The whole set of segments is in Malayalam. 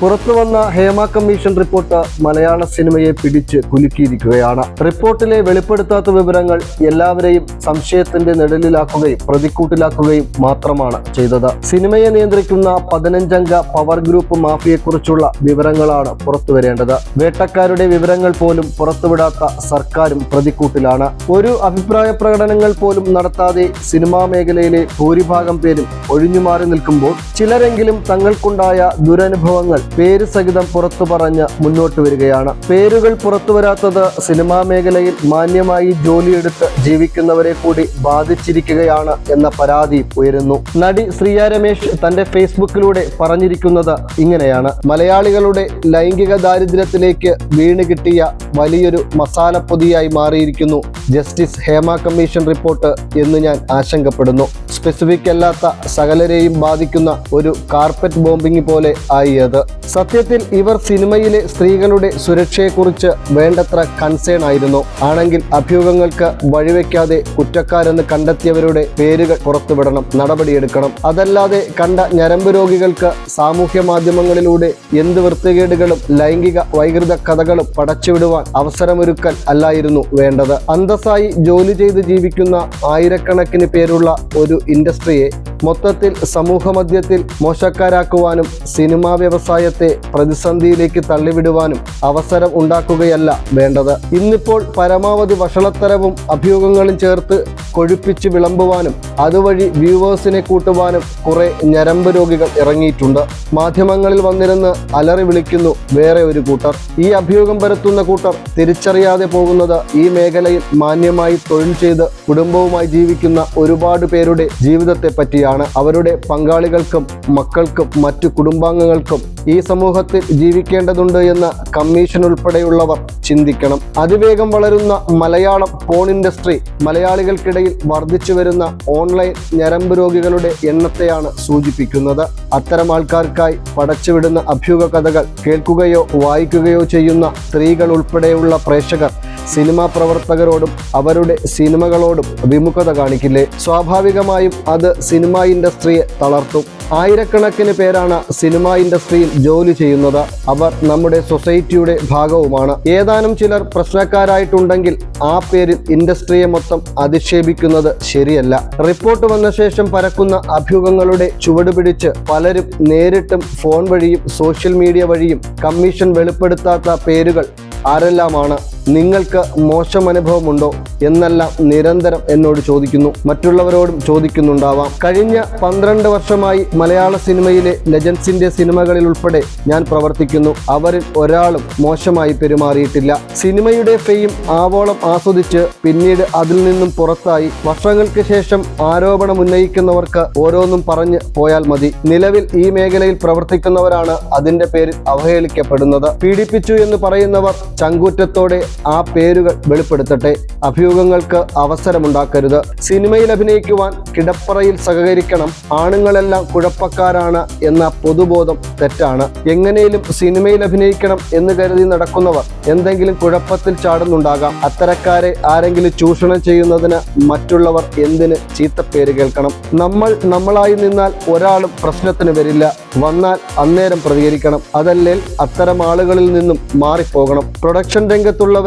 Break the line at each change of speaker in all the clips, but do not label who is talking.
പുറത്തു വന്ന ഹേമ കമ്മീഷൻ റിപ്പോർട്ട് മലയാള സിനിമയെ പിടിച്ച് കുലുക്കിയിരിക്കുകയാണ്. റിപ്പോർട്ടിലെ വെളിപ്പെടുത്താത്ത വിവരങ്ങൾ എല്ലാവരെയും സംശയത്തിന്റെ നിഴലിലാക്കുകയും പ്രതിക്കൂട്ടിലാക്കുകയും മാത്രമാണ് ചെയ്തത്. സിനിമയെ നിയന്ത്രിക്കുന്ന പതിനഞ്ചംഗ പവർ ഗ്രൂപ്പ് മാഫിയെക്കുറിച്ചുള്ള വിവരങ്ങളാണ് പുറത്തുവരേണ്ടത് വേട്ടക്കാരുടെ വിവരങ്ങൾ പോലും പുറത്തുവിടാത്ത സർക്കാരും പ്രതിക്കൂട്ടിലാണ്. ഒരു അഭിപ്രായ പ്രകടനങ്ങൾ പോലും നടത്താതെ സിനിമാ മേഖലയിലെ ഭൂരിഭാഗം പേരും ഒഴിഞ്ഞുമാറി നിൽക്കുമ്പോൾ ചിലരെങ്കിലും തങ്ങൾക്കുണ്ടായ ദുരനുഭവങ്ങൾ പേര് സഹിതം പുറത്തു പറഞ്ഞ് മുന്നോട്ട് വരികയാണ്. പേരുകൾ പുറത്തു വരാത്തത് സിനിമാ മേഖലയിൽ മാന്യമായി ജോലിയെടുത്ത് ജീവിക്കുന്നവരെ കൂടി ബാധിച്ചിരിക്കുകയാണ് എന്ന പരാതി ഉയരുന്നു. നടി ശ്രീയ രമേശ് തന്റെ ഫേസ്ബുക്കിലൂടെ പറഞ്ഞിരിക്കുന്നത് ഇങ്ങനെയാണ്. മലയാളികളുടെ ലൈംഗിക ദാരിദ്ര്യത്തിലേക്ക് വീണ് കിട്ടിയ വലിയൊരു മസാലപ്പൊതിയായി മാറിയിരിക്കുന്നു. ജസ്റ്റിസ് ഹേമ കമ്മീഷൻ റിപ്പോർട്ട് എന്ന് ഞാൻ ആശങ്കപ്പെടുന്നു. സ്പെസിഫിക് അല്ലാത്ത സകലരെയും ബാധിക്കുന്ന ഒരു കാർപ്പറ്റ് ബോംബിംഗ് പോലെ ആയി അത്. സത്യത്തിൽ ഇവർ സിനിമയിലെ സ്ത്രീകളുടെ സുരക്ഷയെക്കുറിച്ച് വേണ്ടത്ര കൺസേൺ ആയിരുന്നു. ആണെങ്കിൽ അഭ്യൂഹങ്ങൾക്ക് വഴിവെക്കാതെ കുറ്റക്കാരെന്ന് കണ്ടെത്തിയവരുടെ പേരുകൾ പുറത്തുവിടണം നടപടിയെടുക്കണം. അതല്ലാതെ കണ്ട ഞരമ്പ് രോഗികൾക്ക് സാമൂഹ്യ മാധ്യമങ്ങളിലൂടെ എന്ത് വൃത്തികേടുകളും ലൈംഗിക വൈകൃത കഥകളും പടച്ചുവിടുവാൻ അവസരമൊരുക്കൽ അല്ലായിരുന്നു വേണ്ടത്. അന്തസ്സായി ജോലി ചെയ്ത് ജീവിക്കുന്ന ആയിരക്കണക്കിന് പേരുള്ള ഒരു ഇൻഡസ്ട്രിയെ മൊത്തത്തിൽ സമൂഹമധ്യത്തിൽ മോശക്കാരാക്കുവാനും സിനിമാ വ്യവസായത്തെ പ്രതിസന്ധിയിലേക്ക് തള്ളിവിടുവാനും അവസരം ഉണ്ടാക്കുകയല്ല വേണ്ടത്. ഇന്നിപ്പോൾ പരമാവധി വഷളത്തരവും അഭ്യൂഹങ്ങളും ചേർത്ത് കൊഴുപ്പിച്ച് വിളമ്പുവാനും അതുവഴി വ്യൂവേഴ്സിനെ കൂട്ടുവാനും കുറെ ഞരമ്പ് രോഗികൾ ഇറങ്ങിയിട്ടുണ്ട്. മാധ്യമങ്ങളിൽ വന്നിരുന്ന് അലറി വിളിക്കുന്നു വേറെ ഒരു കൂട്ടർ. ഈ അഭ്യൂഹം പരത്തുന്ന കൂട്ടർ തിരിച്ചറിയാതെ പോകുന്നത് ഈ മേഖലയിൽ മാന്യമായി തൊഴിൽ ചെയ്ത് കുടുംബവുമായി ജീവിക്കുന്ന ഒരുപാട് പേരുടെ ജീവിതത്തെ പറ്റിയാണ്. അവരുടെ പങ്കാളികൾക്കും മക്കൾക്കും മറ്റു കുടുംബാംഗങ്ങൾക്കും ഈ സമൂഹത്തിൽ ജീവിക്കേണ്ടതുണ്ട് എന്ന് കമ്മീഷൻ ഉൾപ്പെടെയുള്ളവർ ചിന്തിക്കണം. അതിവേഗം വളരുന്ന മലയാളം ഫോൺ ഇൻഡസ്ട്രി മലയാളികൾക്കിടയിൽ വർദ്ധിച്ചു വരുന്ന ഓൺലൈൻ ഞരമ്പ് രോഗികളുടെ എണ്ണത്തെയാണ് സൂചിപ്പിക്കുന്നത്. അത്തരം ആൾക്കാർക്കായി പടച്ചുവിടുന്ന അഭ്യൂഹ കഥകൾ കേൾക്കുകയോ വായിക്കുകയോ ചെയ്യുന്ന സ്ത്രീകൾ ഉൾപ്പെടെയുള്ള പ്രേക്ഷകർ സിനിമാ പ്രവർത്തകരോടും അവരുടെ സിനിമകളോടും വിമുഖത കാണിക്കില്ലേ? സ്വാഭാവികമായും അത് സിനിമാ ഇൻഡസ്ട്രിയെ തളർത്തും. ആയിരക്കണക്കിന് പേരാണ് സിനിമാ ഇൻഡസ്ട്രിയിൽ ജോലി ചെയ്യുന്നത്. അവർ നമ്മുടെ സൊസൈറ്റിയുടെ ഭാഗവുമാണ്. ഏതാനും ചിലർ പ്രശ്നക്കാരായിട്ടുണ്ടെങ്കിൽ ആ പേരിൽ ഇൻഡസ്ട്രിയെ മൊത്തം അധിക്ഷേപിക്കുന്നത് ശരിയല്ല. റിപ്പോർട്ട് വന്ന ശേഷം പരക്കുന്ന അഭ്യൂഹങ്ങളുടെ ചുവടുപിടിച്ച് പലരും നേരിട്ടും ഫോൺ വഴിയും സോഷ്യൽ മീഡിയ വഴിയും കമ്മീഷൻ വെളിപ്പെടുത്താത്ത പേരുകൾ ആരെല്ലാമാണ് നിങ്ങൾക്ക് മോശം അനുഭവമുണ്ടോ എന്നെല്ലാം നിരന്തരം എന്നോട് ചോദിക്കുന്നു. മറ്റുള്ളവരോടും ചോദിക്കുന്നുണ്ടാവാം. കഴിഞ്ഞ പന്ത്രണ്ട് വർഷമായി മലയാള സിനിമയിലെ ലെജൻസിന്റെ സിനിമകളിൽ ഉൾപ്പെടെ ഞാൻ പ്രവർത്തിക്കുന്നു. അവരിൽ ഒരാളും മോശമായി പെരുമാറിയിട്ടില്ല. സിനിമയുടെ ഫെയിം ആവോളം ആസ്വദിച്ച് പിന്നീട് അതിൽ നിന്നും പുറത്തായി. വർഷങ്ങൾക്ക് ശേഷം ആരോപണം ഉന്നയിക്കുന്നവർക്ക് ഓരോന്നും പറഞ്ഞ് പോയാൽ മതി. നിലവിൽ ഈ മേഖലയിൽ പ്രവർത്തിക്കുന്നവരാണ് അതിന്റെ പേരിൽ അവഹേളിക്കപ്പെടുന്നത്. പീഡിപ്പിച്ചു എന്ന് പറയുന്നവർ ചങ്കൂറ്റത്തോടെ ആ പേരുകൾ വെളിപ്പെടുത്തട്ടെ. അഭിയോഗങ്ങൾക്ക് അവസരമുണ്ടാക്കരുത്. സിനിമയിൽ അഭിനയിക്കുവാൻ കിടപ്പറയിൽ സഹകരിക്കണം. ആണുങ്ങളെല്ലാം കുഴപ്പക്കാരാണ് എന്ന പൊതുബോധം തെറ്റാണ്. എങ്ങനെയും സിനിമയിൽ അഭിനയിക്കണം എന്ന് കരുതി നടക്കുന്നവർ എന്തെങ്കിലും കുഴപ്പത്തിൽ ചാടുന്നുണ്ടാകാം. അത്തരക്കാരെ ആരെങ്കിലും ചൂഷണം ചെയ്യുന്നതിന് മറ്റുള്ളവർ എന്തിന് ചീത്തപ്പേര് കേൾക്കണം? നമ്മൾ നമ്മളായി നിന്നാൽ ഒരാളും പ്രശ്നത്തിന് വരില്ല. വന്നാൽ അന്നേരം പ്രതികരിക്കണം. അതല്ലേ അത്തരം ആളുകളിൽ നിന്നും മാറിപ്പോകണം. പ്രൊഡക്ഷൻ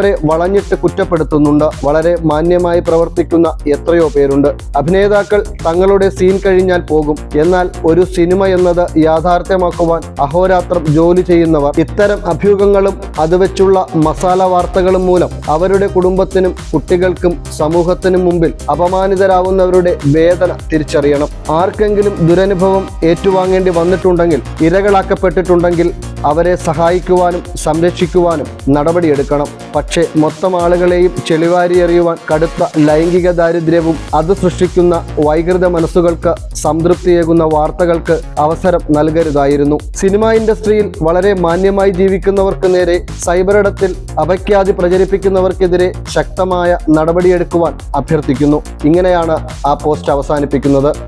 രംഗത്തുള്ളവരെ വളഞ്ഞിട്ട് കുറ്റപ്പെടുത്തുന്നുണ്ട്. വളരെ മാന്യമായി പ്രവർത്തിക്കുന്ന എത്രയോ പേരുണ്ട്. അഭിനേതാക്കൾ തങ്ങളുടെ സീൻ കഴിഞ്ഞാൽ പോകും. എന്നാൽ ഒരു സിനിമ എന്നത് യാഥാർത്ഥ്യമാക്കുവാൻ അഹോരാത്രം ജോലി ചെയ്യുന്നവർ ഇത്തരം അഭ്യൂഹങ്ങളും അത് വെച്ചുള്ള മസാല വാർത്തകളും മൂലം അവരുടെ കുടുംബത്തിനും കുട്ടികൾക്കും സമൂഹത്തിനും മുമ്പിൽ അപമാനിതരാവുന്നവരുടെ വേദന തിരിച്ചറിയണം. ആർക്കെങ്കിലും ദുരനുഭവം ഏറ്റുവാങ്ങേണ്ടി വന്നിട്ടുണ്ടെങ്കിൽ ഇരകളാക്കപ്പെട്ടിട്ടുണ്ടെങ്കിൽ അവരെ സഹായിക്കുവാനും സംരക്ഷിക്കുവാനും നടപടിയെടുക്കണം. പക്ഷേ മൊത്തം ആളുകളെയും ചെളിവാരി എറിയുവാൻ കടുത്ത ലൈംഗിക ദാരിദ്ര്യവും അത് സൃഷ്ടിക്കുന്ന വൈകൃത മനസ്സുകൾക്ക് സംതൃപ്തിയേകുന്ന വാർത്തകൾക്ക് അവസരം നൽകരുതായിരുന്നു. സിനിമാ ഇൻഡസ്ട്രിയിൽ വളരെ മാന്യമായി ജീവിക്കുന്നവർക്ക് നേരെ സൈബറിടത്തിൽ അപഖ്യാതി പ്രചരിപ്പിക്കുന്നവർക്കെതിരെ ശക്തമായ നടപടിയെടുക്കുവാൻ അഭ്യർത്ഥിക്കുന്നു. ഇങ്ങനെയാണ് ആ പോസ്റ്റ് അവസാനിപ്പിക്കുന്നത്.